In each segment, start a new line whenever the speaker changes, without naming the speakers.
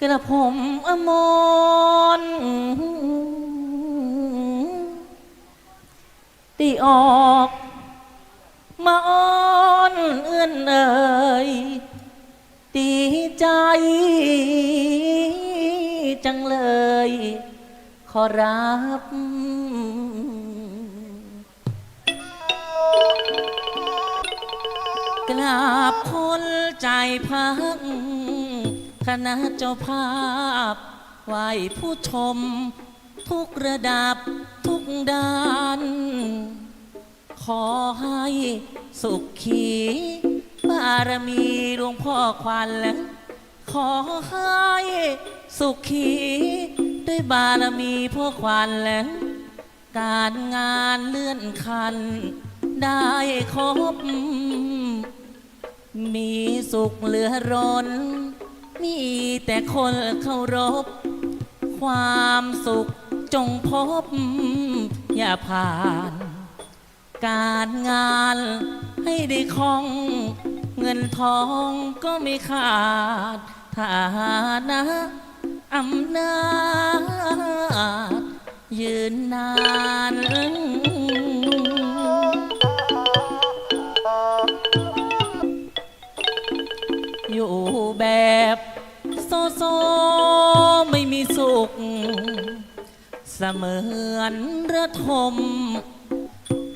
กระผมอมรตีออกมาอ้อนเอื้อนเอ่ยดีใจจังเลย ขอรับกราบคนใจพัก คณะเจ้าภาพไหวผู้ชม ทุกระดับทุกด้าน ขอให้สุขขีบารมีหลวงพ่อควันและขอให้สุขขีด้วยบารมีพ่อควันและการงานเลื่อนคัน ได้ครบ มีสุขเหลือร้น แต่คนเคารพ ความสุขจงพบ อย่าผ่าน การงานให้ได้คล่อง เงินทองก็ไม่ขาดฐานะอำนาจยืนนานอยู่แบบ โซโซไม่มีสุข เสมือนระทม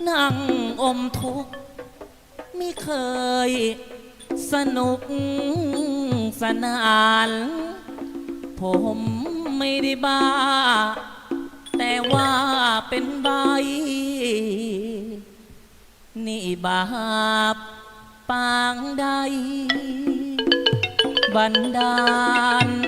นั่งอมทุกข์ไม่เคยสนุกสนาน ผมไม่ได้บ้า แต่ว่าเป็นใบ นี่บาปปางใด บันดาล